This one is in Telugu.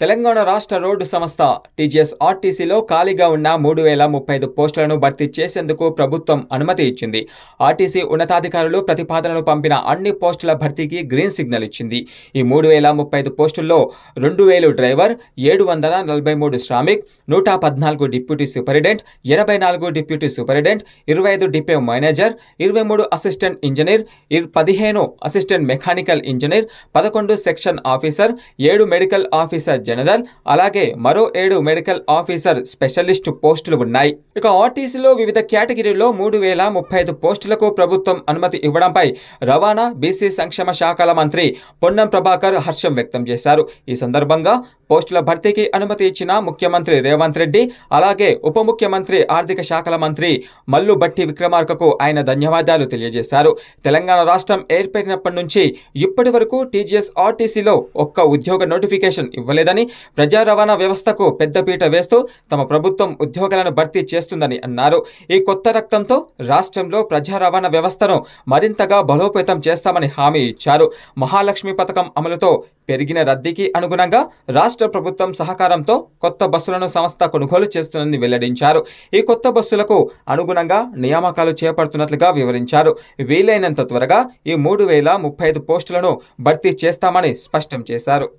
తెలంగాణ రాష్ట్ర రోడ్డు సంస్థ టీజీఎస్ ఆర్టీసీలో ఖాళీగా ఉన్న మూడు వేల ముప్పై ఐదు పోస్టులను భర్తీ చేసేందుకు ప్రభుత్వం అనుమతి ఇచ్చింది. ఆర్టీసీ ఉన్నతాధికారులు ప్రతిపాదనలు పంపిన అన్ని పోస్టుల భర్తీకి గ్రీన్ సిగ్నల్ ఇచ్చింది. ఈ మూడు వేల ముప్పై ఐదు పోస్టుల్లో రెండు వేలు డ్రైవర్ ఏడు వందల నలభై మూడు శ్రామిక్ నూట పద్నాలుగు డిప్యూటీ సూపరింటెండెంట్ ఎనభై నాలుగు డిప్యూటీ సూపరింటెండెంట్ ఇరవై ఐదు డిపో మేనేజర్ ఇరవై మూడు అసిస్టెంట్ ఇంజనీర్ ఇర్- పదిహేను అసిస్టెంట్ మెకానికల్ ఇంజనీర్ పదకొండు సెక్షన్ ఆఫీసర్ ఏడు మెడికల్ ఆఫీసర్ జనరల్. అలాగే మరో ఏడు మెడికల్ ఆఫీసర్ స్పెషలిస్ట్ పోస్టులు ఉన్నాయి. ఇక ఆర్టీసీలో వివిధ కేటగిరీలో మూడు వేల ముప్పై ఐదు పోస్టులకు ప్రభుత్వం అనుమతి ఇవ్వడంపై రవాణా బీసీ సంక్షేమ శాఖల మంత్రి పొన్నం ప్రభాకర్ హర్షం వ్యక్తం చేశారు. ఈ సందర్భంగా పోస్టుల భర్తీకి అనుమతి ఇచ్చిన ముఖ్యమంత్రి రేవంత్ రెడ్డి అలాగే ఉప ముఖ్యమంత్రి ఆర్థిక శాఖల మంత్రి మల్లు బట్టి విక్రమార్కకు ఆయన ధన్యవాదాలు తెలియజేశారు. తెలంగాణ రాష్ట్రం ఏర్పడినప్పటి నుంచి ఇప్పటి వరకు టీజీఎస్ ఆర్టీసీలో ఒక్క ఉద్యోగ నోటిఫికేషన్ ఇవ్వలేదని ప్రజా రవాణా వ్యవస్థకు పెద్దపీట వేస్తూ తమ ప్రభుత్వం ఉద్యోగాలను భర్తీ చేస్తుందని అన్నారు. ఈ కొత్త రక్తంతో రాష్ట్రంలో ప్రజా రవాణా వ్యవస్థను మరింతగా బలోపేతం చేస్తామని హామీ ఇచ్చారు. మహాలక్ష్మి పథకం అమలుతో పెరిగిన రద్దీకి అనుగుణంగా రాష్ట్ర ప్రభుత్వం సహకారంతో కొత్త బస్సులను సంస్థ కొనుగోలు చేస్తుందని వెల్లడించారు. ఈ కొత్త బస్సులకు అనుగుణంగా నియామకాలు చేపడుతున్నట్లుగా వివరించారు. వీలైనంత త్వరగా ఈ మూడు వేల ముప్పై ఐదు పోస్టులను భర్తీ చేస్తామని స్పష్టం చేశారు.